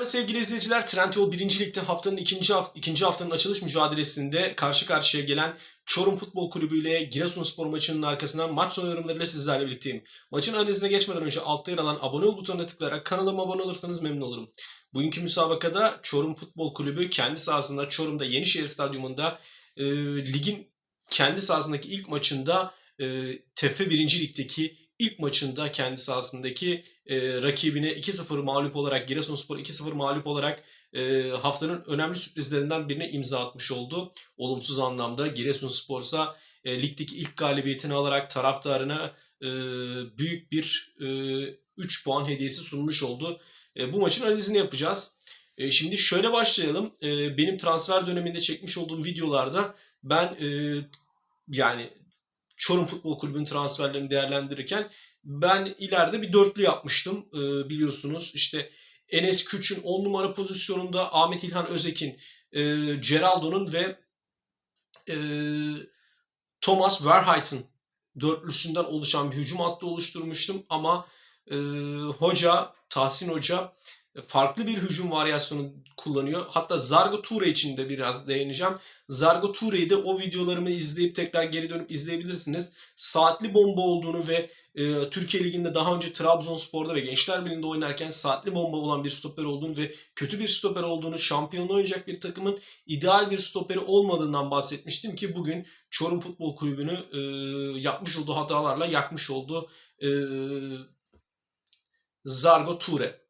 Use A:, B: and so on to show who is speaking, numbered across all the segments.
A: Merhaba sevgili izleyiciler. Trendyol 1. Lig'de haftanın ikinci, haft ikinci haftanın açılış mücadelesinde karşı karşıya gelen Çorum Futbol Kulübü ile Giresunspor maçının arkasından maç sonu yorumlarıyla sizlerle birlikteyim. Maçın analizine geçmeden önce altta yer alan abone ol butonuna tıklayarak kanalıma abone olursanız memnun olurum. Bugünkü müsabakada Çorum Futbol Kulübü kendi sahasında Çorum'da Yenişehir Stadyumunda e, ligin kendi sahasındaki ilk maçında e, TF 1. Lig'deki ilk maçında kendi sahasındaki e, rakibine 2-0 mağlup olarak Giresunspor 2-0 mağlup olarak e, haftanın önemli sürprizlerinden birine imza atmış oldu. Olumsuz anlamda Giresunspor ise ligdeki ilk galibiyetini alarak taraftarına e, büyük bir e, 3 puan hediyesi sunmuş oldu. E, bu maçın analizini yapacağız. E, şimdi şöyle başlayalım. E, benim transfer döneminde çekmiş olduğum videolarda ben e, yani Çorum Futbol Kulübü'nün transferlerini değerlendirirken ben ileride bir dörtlü yapmıştım e, biliyorsunuz. İşte Enes Küç'ün 10 numara pozisyonunda Ahmet İlhan Özek'in, e, Geraldo'nun ve e, Thomas Verheit'in dörtlüsünden oluşan bir hücum hattı oluşturmuştum. Ama e, hoca, Tahsin Hoca farklı bir hücum varyasyonu kullanıyor. Hatta Zargo Ture için de biraz değineceğim. Zargo Ture'yi de o videolarımı izleyip tekrar geri dönüp izleyebilirsiniz. Saatli bomba olduğunu ve e, Türkiye Ligi'nde daha önce Trabzonspor'da ve Gençler Birliği'nde oynarken saatli bomba olan bir stoper olduğunu ve kötü bir stoper olduğunu, şampiyonluğa oynayacak bir takımın ideal bir stoperi olmadığından bahsetmiştim ki bugün Çorum Futbol Kulübü'nü e, yapmış olduğu hatalarla yakmış oldu e, Zargo Ture.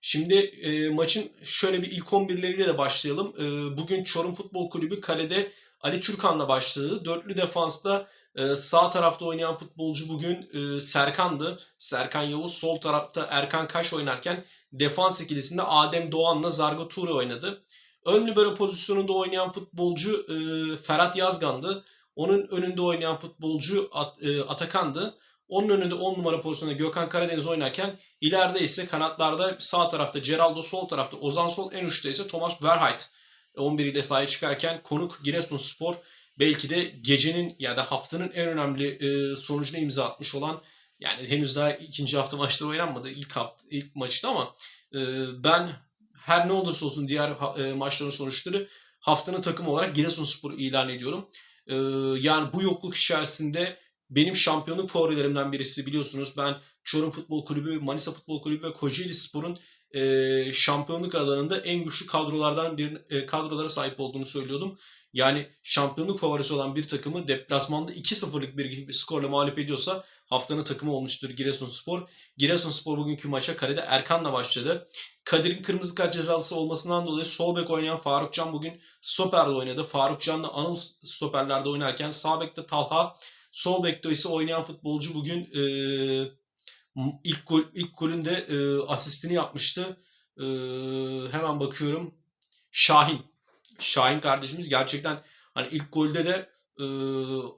A: Şimdi e, maçın şöyle bir ilk 11'leriyle de başlayalım. E, bugün Çorum Futbol Kulübü kalede Ali Türkan'la başladı. Dörtlü defansta e, sağ tarafta oynayan futbolcu bugün e, Serkan'dı. Serkan Yavuz sol tarafta Erkan Kaş oynarken defans ikilisinde Adem Doğan'la Zargo Ture oynadı. Ön libero pozisyonunda oynayan futbolcu e, Ferhat Yazgan'dı. Onun önünde oynayan futbolcu At, e, Atakan'dı. Onun önünde 10 numara pozisyonunda Gökhan Karadeniz oynarken ileride ise kanatlarda sağ tarafta Geraldo, sol tarafta Ozan Sol, en uçta ise Thomas Verheit 11 ile sahaya çıkarken konuk Giresunspor belki de gecenin ya da haftanın en önemli e, sonucuna imza atmış olan yani henüz daha ikinci hafta maçları oynanmadı ilk hafta ilk maçta ama e, ben her ne olursa olsun diğer e, maçların sonuçları haftanın takımı olarak Giresunspor ilan ediyorum. E, yani bu yokluk içerisinde benim şampiyonluk favorilerimden birisi biliyorsunuz. Ben Çorum Futbol Kulübü, Manisa Futbol Kulübü ve Kocaeli Spor'un e, şampiyonluk alanında en güçlü kadrolardan bir e, kadrolara sahip olduğunu söylüyordum. Yani şampiyonluk favorisi olan bir takımı deplasmanda 2-0'lık bir, bir skorla mağlup ediyorsa haftanın takımı olmuştur Giresunspor. Giresunspor bugünkü maça kalede Erkan'la başladı. Kadir'in kırmızı kart cezalısı olmasından dolayı sol bek oynayan Faruk Can bugün stoperde oynadı. Faruk Can'la Anıl stoperlerde oynarken sağ bekte Talha, Sol bekte ise oynayan futbolcu bugün e, ilk gol ilk golünde e, asistini yapmıştı. E, hemen bakıyorum. Şahin. Şahin kardeşimiz gerçekten hani ilk golde de e,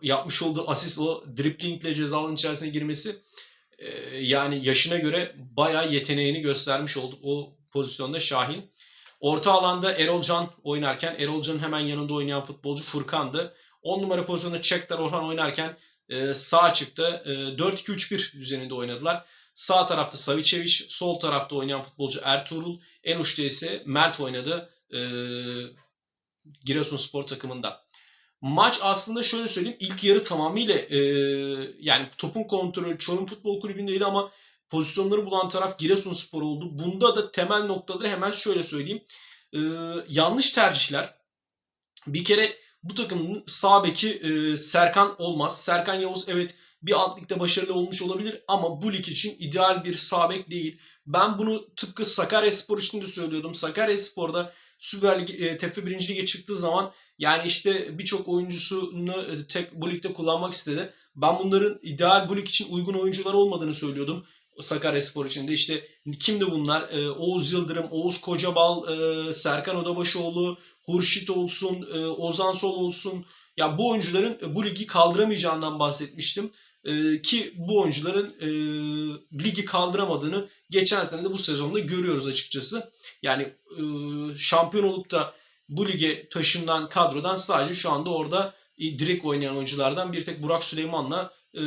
A: yapmış olduğu asist o driplingle cezalının içerisine girmesi e, yani yaşına göre bayağı yeteneğini göstermiş oldu o pozisyonda Şahin. Orta alanda Erol Can oynarken Erol Can'ın hemen yanında oynayan futbolcu Furkan'dı. 10 numara pozisyonda Çekler Orhan oynarken e, sağ çıktı. E, 4-2-3-1 düzeninde oynadılar. Sağ tarafta Savicevic, sol tarafta oynayan futbolcu Ertuğrul, en uçta ise Mert oynadı e, Giresunspor takımında. Maç aslında şöyle söyleyeyim ilk yarı tamamıyla e, yani topun kontrolü Çorum Futbol Kulübü'ndeydi ama pozisyonları bulan taraf Giresunspor oldu. Bunda da temel noktaları hemen şöyle söyleyeyim. E, yanlış tercihler. Bir kere bu takımın sağ beki e, Serkan olmaz. Serkan Yavuz evet bir alt ligde başarılı olmuş olabilir ama bu lig için ideal bir sağ bek değil. Ben bunu tıpkı Sakaryaspor için de söylüyordum. Sakaryaspor'da Süper Lig, e, TFF 1. Lig'e çıktığı zaman yani işte birçok oyuncusunu e, tek bu ligde kullanmak istedi. Ben bunların ideal bu lig için uygun oyuncular olmadığını söylüyordum. Sakaryaspor için de işte kimdi bunlar? Ee, Oğuz Yıldırım, Oğuz Kocabal, e, Serkan Odabaşoğlu, Hurşit olsun, e, Ozan Sol olsun. Ya bu oyuncuların bu ligi kaldıramayacağından bahsetmiştim. E, ki bu oyuncuların e, ligi kaldıramadığını geçen sene de bu sezonda görüyoruz açıkçası. Yani e, şampiyon olup da bu lige taşınan kadrodan sadece şu anda orada direkt oynayan oyunculardan bir tek Burak Süleyman'la e,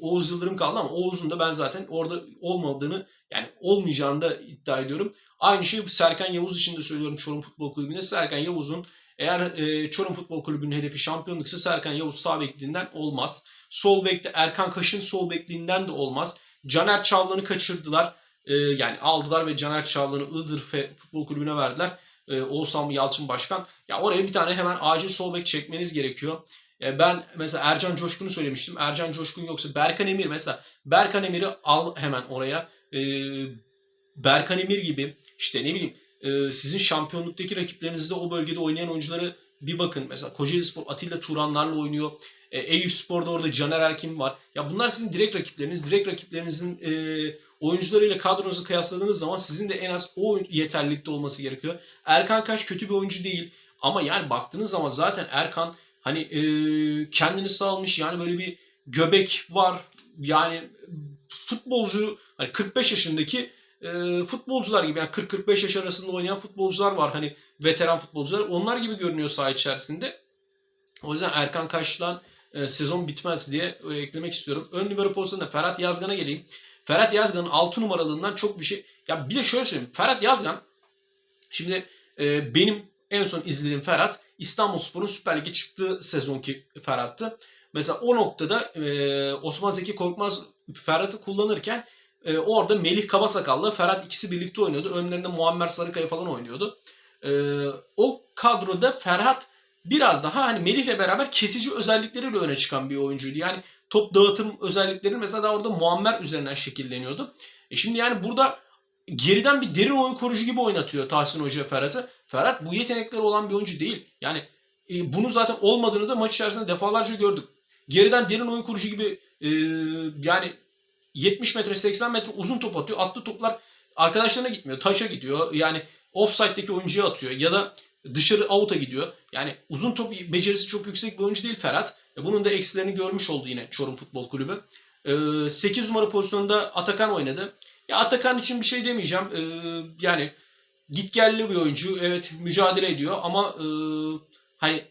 A: Oğuz Yıldırım kaldı ama Oğuz'un da ben zaten orada olmadığını yani olmayacağını da iddia ediyorum. Aynı şeyi Serkan Yavuz için de söylüyorum Çorum Futbol Kulübü'nde. Serkan Yavuz'un eğer e, Çorum Futbol Kulübü'nün hedefi şampiyonluksa Serkan Yavuz sağ bekliğinden olmaz. Sol bekte Erkan Kaş'ın sol bekliğinden de olmaz. Caner Çağlan'ı kaçırdılar. E, yani aldılar ve Caner Çağlan'ı Iğdır Futbol Kulübü'ne verdiler. E, Oğuzhan Yalçın Başkan. Ya oraya bir tane hemen acil sol bek çekmeniz gerekiyor. E, ben mesela Ercan Coşkun'u söylemiştim. Ercan Coşkun yoksa Berkan Emir mesela. Berkan Emir'i al hemen oraya. E, Berkan Emir gibi işte ne bileyim e, sizin şampiyonluktaki rakiplerinizde o bölgede oynayan oyuncuları bir bakın. Mesela Kocaeli Spor Atilla Turanlarla oynuyor. E, Eyüp Spor'da orada Caner Erkin var. Ya bunlar sizin direkt rakipleriniz. Direkt rakiplerinizin e, oyuncularıyla kadronuzu kıyasladığınız zaman sizin de en az o yeterlilikte olması gerekiyor. Erkan Kaş kötü bir oyuncu değil. Ama yani baktığınız zaman zaten Erkan hani e, kendini salmış yani böyle bir göbek var. Yani futbolcu hani 45 yaşındaki e, futbolcular gibi yani 40-45 yaş arasında oynayan futbolcular var. Hani veteran futbolcular. Onlar gibi görünüyor saha içerisinde. O yüzden Erkan Kaş'la e, sezon bitmez diye e, eklemek istiyorum. Ön numara pozisyonunda Ferhat Yazgan'a geleyim. Ferhat Yazgan'ın 6 numaralığından çok bir şey... Ya bir de şöyle söyleyeyim. Ferhat Yazgan şimdi e, benim en son izlediğim Ferhat İstanbulspor'un Süper Lig'e çıktığı sezonki Ferhat'tı. Mesela o noktada e, Osman Zeki Korkmaz Ferhat'ı kullanırken e, orada Melih Kabasakal'la Ferhat ikisi birlikte oynuyordu. Önlerinde Muammer Sarıkaya falan oynuyordu. E, o kadroda Ferhat biraz daha hani Melih'le beraber kesici özellikleriyle öne çıkan bir oyuncuydu. Yani top dağıtım özellikleri mesela daha orada Muammer üzerinden şekilleniyordu. E şimdi yani burada geriden bir derin oyun kurucu gibi oynatıyor Tahsin Hoca Ferhat'ı. Ferhat bu yetenekleri olan bir oyuncu değil. Yani e, bunu zaten olmadığını da maç içerisinde defalarca gördük. Geriden derin oyun kurucu gibi e, yani 70 metre 80 metre uzun top atıyor. Attığı toplar arkadaşlarına gitmiyor. Taşa gidiyor. Yani offside'deki oyuncuya atıyor. Ya da dışarı out'a gidiyor. Yani uzun top becerisi çok yüksek bir oyuncu değil Ferhat. E, bunun da eksilerini görmüş oldu yine Çorum Futbol Kulübü. 8 e, numara pozisyonunda Atakan oynadı. Ya Atakan için bir şey demeyeceğim. E, yani gitgelli bir oyuncu. Evet mücadele ediyor ama hani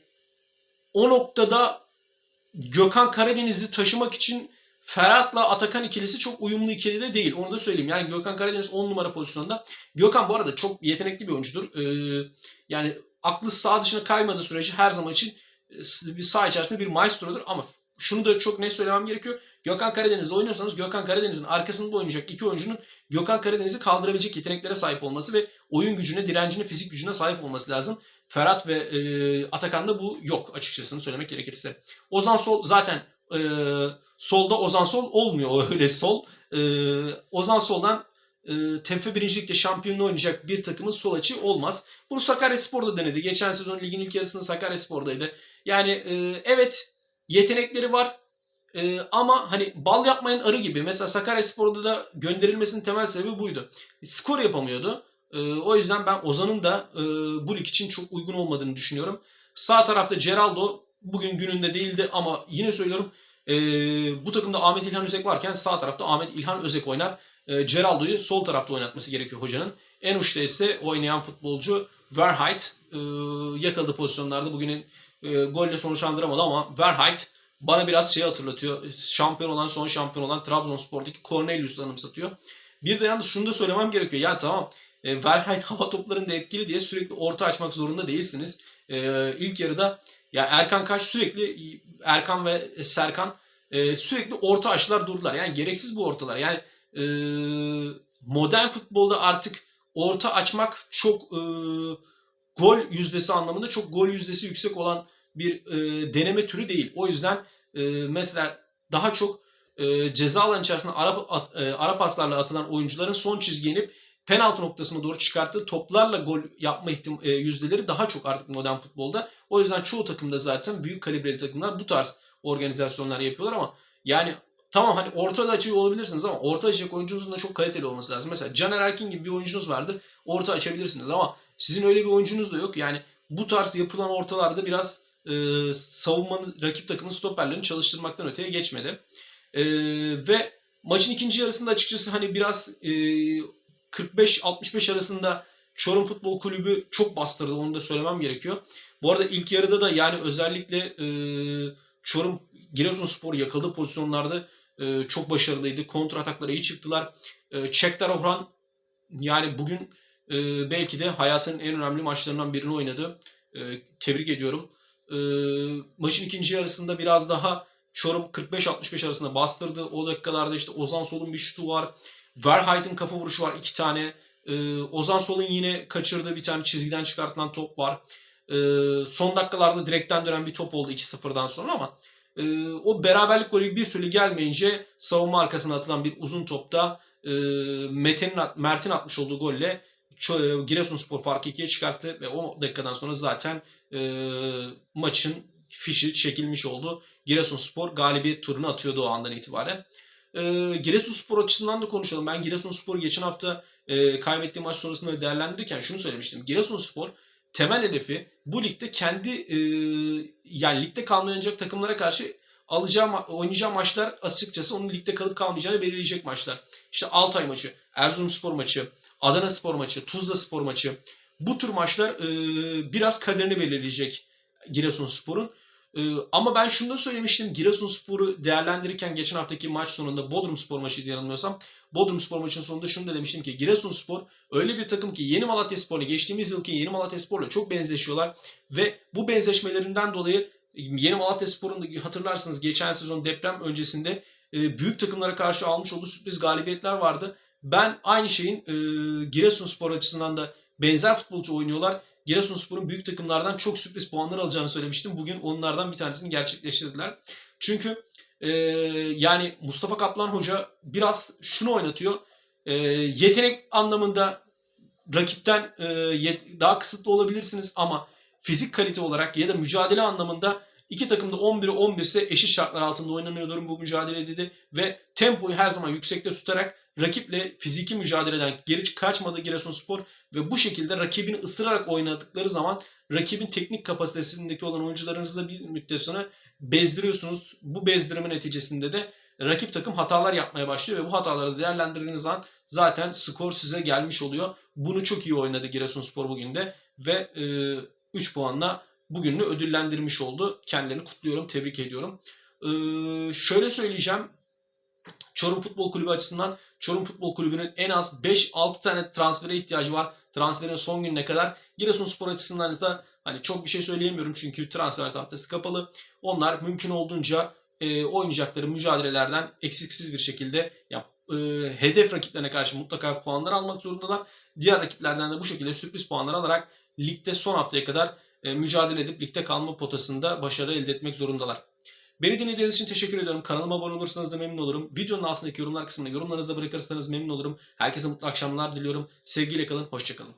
A: o noktada Gökhan Karadeniz'i taşımak için Ferhat'la Atakan ikilisi çok uyumlu ikili de değil. Onu da söyleyeyim. Yani Gökhan Karadeniz 10 numara pozisyonda. Gökhan bu arada çok yetenekli bir oyuncudur. Ee, yani aklı sağ dışına kaymadığı sürece her zaman için e, bir sağ içerisinde bir maestrodur. Ama şunu da çok net söylemem gerekiyor. Gökhan Karadeniz'de oynuyorsanız Gökhan Karadeniz'in arkasında oynayacak iki oyuncunun Gökhan Karadeniz'i kaldırabilecek yeteneklere sahip olması ve oyun gücüne, direncine, fizik gücüne sahip olması lazım. Ferhat ve e, Atakan'da bu yok açıkçası söylemek gerekirse. Ozan Sol zaten e, solda Ozan Sol olmuyor öyle sol. E, Ozan Sol'dan e, TFF birincilikte şampiyonluğu oynayacak bir takımın sol açı olmaz. Bunu Sakaryaspor'da denedi. Geçen sezon ligin ilk yarısında Sakaryaspor'daydı. Yani e, evet yetenekleri var. E, ama hani bal yapmayan arı gibi. Mesela Sakaryaspor'da da gönderilmesinin temel sebebi buydu. Skor yapamıyordu. E, o yüzden ben Ozan'ın da e, bu lig için çok uygun olmadığını düşünüyorum. Sağ tarafta Geraldo bugün gününde değildi ama yine söylüyorum e, bu takımda Ahmet İlhan Özek varken sağ tarafta Ahmet İlhan Özek oynar. E, Geraldo'yu sol tarafta oynatması gerekiyor hocanın. En uçta ise oynayan futbolcu Verheit e, yakaladığı pozisyonlarda bugünün e, golle sonuçlandıramadı ama Verheit bana biraz şeyi hatırlatıyor. Şampiyon olan son şampiyon olan Trabzonspor'daki Cornelius'u anımsatıyor. Bir de yalnız şunu da söylemem gerekiyor. Ya tamam e, Verheit hava toplarında etkili diye sürekli orta açmak zorunda değilsiniz. E, ilk yarıda ya Erkan Kaş sürekli Erkan ve Serkan e, sürekli orta açılar durdular. Yani gereksiz bu ortalar. Yani e, modern futbolda artık orta açmak çok e, gol yüzdesi anlamında çok gol yüzdesi yüksek olan bir e, deneme türü değil. O yüzden e, mesela daha çok e, ceza alanı içerisinde ara, at, e, ara paslarla atılan oyuncuların son çizgiye inip penaltı noktasına doğru çıkarttığı toplarla gol yapma ihtim e, yüzdeleri daha çok artık modern futbolda. O yüzden çoğu takımda zaten büyük kalibreli takımlar bu tarz organizasyonlar yapıyorlar ama yani tamam hani orta açıyor olabilirsiniz ama orta açacak oyuncunuzun da çok kaliteli olması lazım. Mesela Caner Erkin gibi bir oyuncunuz vardır. Orta açabilirsiniz ama sizin öyle bir oyuncunuz da yok. Yani bu tarz yapılan ortalarda biraz e, savunmanın rakip takımın stoperlerini çalıştırmaktan öteye geçmedi. E, ve maçın ikinci yarısında açıkçası hani biraz e, 45-65 arasında Çorum Futbol Kulübü çok bastırdı onu da söylemem gerekiyor. Bu arada ilk yarıda da yani özellikle e, Çorum Giresunspor yakaladığı pozisyonlarda e, çok başarılıydı. Kontra ataklara iyi çıktılar. E, Çekler Orhan yani bugün e, belki de hayatının en önemli maçlarından birini oynadı. E, tebrik ediyorum. E, maçın ikinci yarısında biraz daha Çorum 45-65 arasında bastırdı. O dakikalarda işte Ozan Sol'un bir şutu var. Verheit'in kafa vuruşu var iki tane. Ee, Ozan Sol'un yine kaçırdığı bir tane çizgiden çıkartılan top var. Ee, son dakikalarda direkten dönen bir top oldu 2-0'dan sonra ama e, o beraberlik golü bir türlü gelmeyince savunma arkasına atılan bir uzun topta e, Mete'nin Mert'in atmış olduğu golle Giresunspor farkı ikiye çıkarttı ve o dakikadan sonra zaten e, maçın fişi çekilmiş oldu. Giresunspor galibiyet turunu atıyordu o andan itibaren. E, Giresunspor açısından da konuşalım. Ben Giresunspor'u geçen hafta e, kaybettiği maç sonrasında değerlendirirken şunu söylemiştim. Giresunspor temel hedefi bu ligde kendi e, yani ligde kalmayacak takımlara karşı alacağı oynayacağı maçlar açıkçası onun ligde kalıp kalmayacağını belirleyecek maçlar. İşte Altay maçı, Erzurumspor maçı, Adana Spor maçı, Tuzla Spor maçı. Bu tür maçlar e, biraz kaderini belirleyecek Giresunspor'un. E, ama ben şunu da söylemiştim. Giresunspor'u değerlendirirken geçen haftaki maç sonunda Bodrumspor maçıydı yanılmıyorsam. Bodrumspor maçının sonunda şunu da demiştim ki Giresunspor öyle bir takım ki Yeni Malatyaspor'la geçtiğimiz yılki Yeni Malatyaspor'la çok benzeşiyorlar ve bu benzeşmelerinden dolayı Yeni Malatyaspor'un da hatırlarsınız geçen sezon deprem öncesinde e, büyük takımlara karşı almış olduğu sürpriz galibiyetler vardı. Ben aynı şeyin e, Giresunspor açısından da benzer futbolcu oynuyorlar. Giresunspor'un büyük takımlardan çok sürpriz puanlar alacağını söylemiştim. Bugün onlardan bir tanesini gerçekleştirdiler. Çünkü e, yani Mustafa Kaplan Hoca biraz şunu oynatıyor. E, yetenek anlamında rakipten e, yet- daha kısıtlı olabilirsiniz ama fizik kalite olarak ya da mücadele anlamında iki takım da 11'e 11 ise eşit şartlar altında oynanıyordur bu mücadele dedi ve tempoyu her zaman yüksekte tutarak rakiple fiziki mücadeleden geri kaçmadı Giresunspor ve bu şekilde rakibini ısırarak oynadıkları zaman rakibin teknik kapasitesindeki olan oyuncularınızı da bir müddet sonra bezdiriyorsunuz. Bu bezdirme neticesinde de rakip takım hatalar yapmaya başlıyor ve bu hataları değerlendirdiğiniz zaman zaten skor size gelmiş oluyor. Bunu çok iyi oynadı Giresunspor bugün de ve e, 3 puanla bugününü ödüllendirmiş oldu. Kendilerini kutluyorum, tebrik ediyorum. E, şöyle söyleyeceğim. Çorum Futbol Kulübü açısından Çorum Futbol Kulübü'nün en az 5-6 tane transfere ihtiyacı var. Transferin son gününe kadar. Giresunspor açısından da hani çok bir şey söyleyemiyorum çünkü transfer tahtası kapalı. Onlar mümkün olduğunca e, oynayacakları mücadelelerden eksiksiz bir şekilde ya, e, hedef rakiplerine karşı mutlaka puanlar almak zorundalar. Diğer rakiplerden de bu şekilde sürpriz puanlar alarak ligde son haftaya kadar e, mücadele edip ligde kalma potasında başarı elde etmek zorundalar. Beni dinlediğiniz için teşekkür ediyorum. Kanalıma abone olursanız da memnun olurum. Videonun altındaki yorumlar kısmına yorumlarınızı da bırakırsanız memnun olurum. Herkese mutlu akşamlar diliyorum. Sevgiyle kalın, hoşçakalın.